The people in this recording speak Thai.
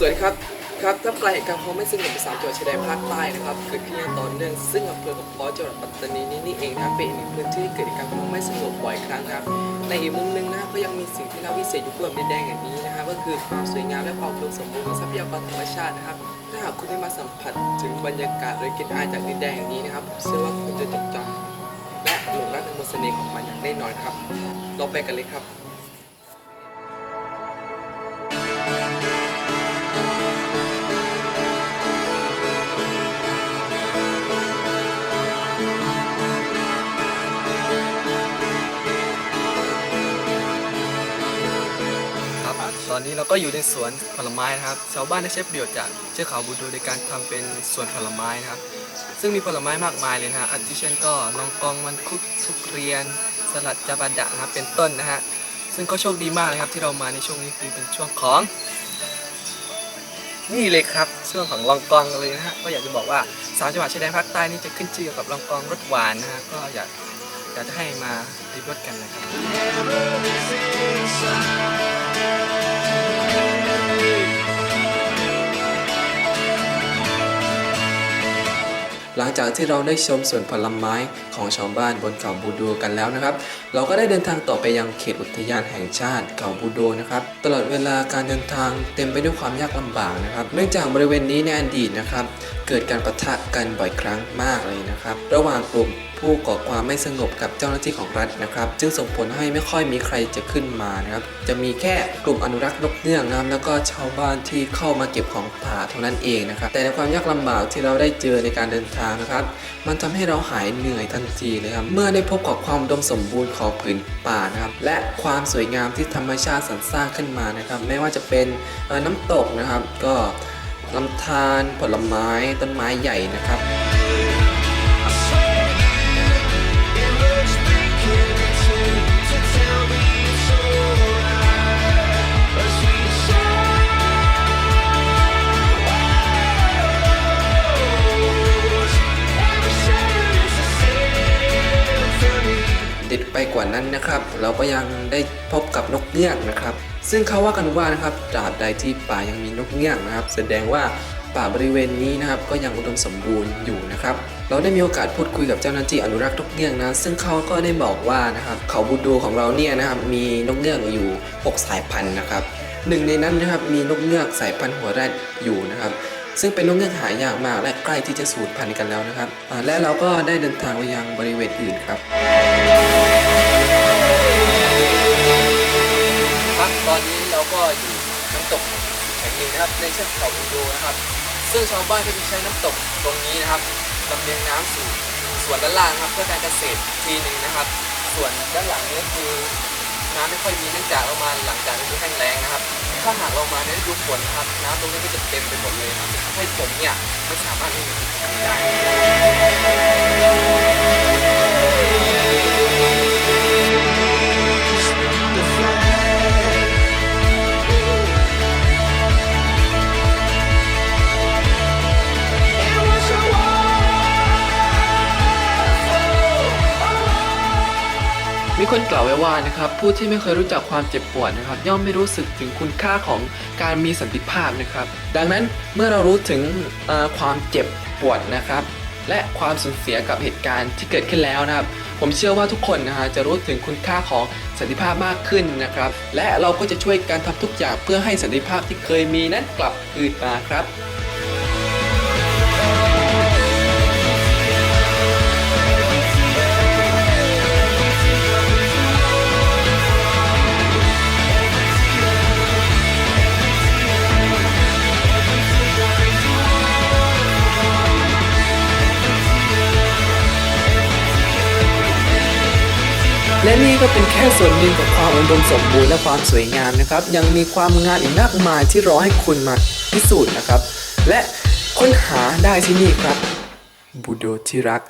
สวัสดีครับท่ามกลางเหตุการณ์ความไม่สงบในสามจังหวัดชายแดนภาคใต้นะครับเกิดขึ้นอย่างต่อเนื่องซึ่งอำเภอกับพอจังหวัดปัตตานีนี้นี่เองนะเป็นอีกหนึ่งพื้นที่ที่เกิดเหตุการณ์ความไม่สงบบ่อยครั้งนะครับ ในอีกมุมหนึงนะก็ยังมีสิ่งที่น่าวิเศษอยู่กับดินแดงแห่างนี้นะครับก็คือความสวยงามและความอุดมสมบูรณ์ของทรัพยากรธรรมชาตินะครับถ้าหากคุณได้มาสัมผัสถึงบรรยากาศหรือกลิ่นอายจากดินแดงแห่งนี้นะครับเชื่อว่าคุณจะจดจำและหลงรักในมนต์เสน่ห์ของมันอย่างแน่นอนครับเราไปกันเลยครับ เราก็อยู่ในสวนผลไม้นะครับชาวบ้านได้ใช้ประโยชน์จากเชือกเขาบูดูในการทำเป็นสวนผลไม้นะครับ ซึ่งมีผลไม้มากมายเลยนะฮะอาทิเช่นก็ลองกองมันคุกทุกเรียน สลัดจาบาดะนะครับเป็นต้นนะฮะซึ่งก็โชคดีมากเลยครับที่เรามาในช่วงนี้คือเป็นช่วงของ นี่เลยครับช่วงของลองกองเลยนะฮะก็อยากจะบอกว่าสามจังหวัดชายแดนภาคใต้นี่จะขึ้นชื่อเกี่ยวกับลองกองรสหวานนะฮะก็อยากอยากจะให้มาริบรสกันนะครับ หลังจากที่เราได้ชมสวนผลไม้ของชาวบ้านบนเขาบูโดกันแล้วนะครับ เราก็ได้เดินทางต่อไปยังเขตอุทยานแห่งชาติเขาบูโดนะครับ ตลอดเวลาการเดินทางเต็มไปด้วยความยากลำบากนะครับ เนื่องจากบริเวณนี้ในอดีตนะครับ เกิดการปะทะกันบ่อยครั้งมากเลยนะครับ ระหว่างกลุ่มผู้ก่อความไม่สงบกับเจ้าหน้าที่ของรัฐนะครับจึงส่งผลให้ไม่ค่อยมีใครจะขึ้นมานะครับ จะมีแค่กลุ่มอนุรักษ์นกเงือกนะแล้วก็ชาวบ้านที่เข้ามาเก็บของป่าเท่านั้นเองนะครับ แต่ในความยากลำบากที่เราได้เจอในการเดินทางนะครับ มันทำให้เราหายเหนื่อยทันทีเลยครับ เมื่อได้พบกับความอุดมสมบูรณ์ของผืนป่านะครับ และความสวยงามที่ธรรมชาติสรรสร้างขึ้นมานะครับ ไม่ว่าจะเป็นน้ำตกนะครับ ก็ลำธารผลไม้ต้นไม้ใหญ่นะครับ ด็ดไปกว่านั้นนะครับ เราก็ยังได้พบกับนกเงือกนะครับ ซึ่งเขาว่ากันว่านะครับตราบใดที่ป่ายังมีนกเงือกนะครับ แสดงว่าป่าบริเวณนี้นะครับก็ยังอุดมสมบูรณ์อยู่นะครับ เราได้มีโอกาสพูดคุยกับเจ้าหน้าที่อนุรักษ์นกเงือกนะ ซึ่งเขาก็ได้บอกว่านะครับเขาบูดูของเราเนี่ยนะครับมีนกเงือกอยู่ 6 สายพันธุ์นะครับหนึ่งในนั้นนะครับมีนกเงือกสายพันธุ์หัวแรดอยู่นะครับ ซึ่งเป็นนกเงือกหายากมากและใกล้ที่จะสูญพันธุ์กันแล้วนะครับ และเราก็ได้เดินทางไปยังบริเวณอื่นครับครับตอนนี้เราก็อยู่น้ำตกแห่งหนึ่งนะครับในเชือกเขาบูโดนะครับ ซึ่งชาวบ้านก็จะใช้น้ำตกตรงนี้นะครับลำเลียงน้ำสู่ส่วนด้านล่างครับเพื่อการเกษตรทีหนึ่งนะครับ ส่วนด้านหลังนี้คือ น้ำไม่ค่อยมีเนื่องจากเรามาหลังจากฤดูแห้งแล้งนะครับ ถ้าหากเรามาในฤดูฝนนะครับ น้ำตรงนี้ก็จะเต็มไปหมดเลยครับให้ผมเนี่ยไม่สามารถมีกิจกรรมได้ คนกล่าวไว้ว่านะครับผู้ที่ไม่เคยรู้จักความเจ็บปวดนะครับย่อมไม่รู้สึกถึงคุณค่าของการมีสันติภาพนะครับ ดังนั้นเมื่อเรารู้ถึงความเจ็บปวดนะครับ และความสูญเสียกับเหตุการณ์ที่เกิดขึ้นแล้วนะครับ ผมเชื่อว่าทุกคนนะฮะจะรู้ถึงคุณค่าของสันติภาพมากขึ้นนะครับ และเราก็จะช่วยกันทำทุกอย่างเพื่อให้สันติภาพที่เคยมีนั้นกลับคืนมาครับ และนี่ก็เป็นแค่ส่วนหนึ่งของความอุดมสมบูรณ์และความสวยงามนะครับ ยังมีความงามอีกมากมายที่รอให้คุณมาพิสูจน์นะครับ และค้นหาได้ที่นี่ครับบูโดที่รัก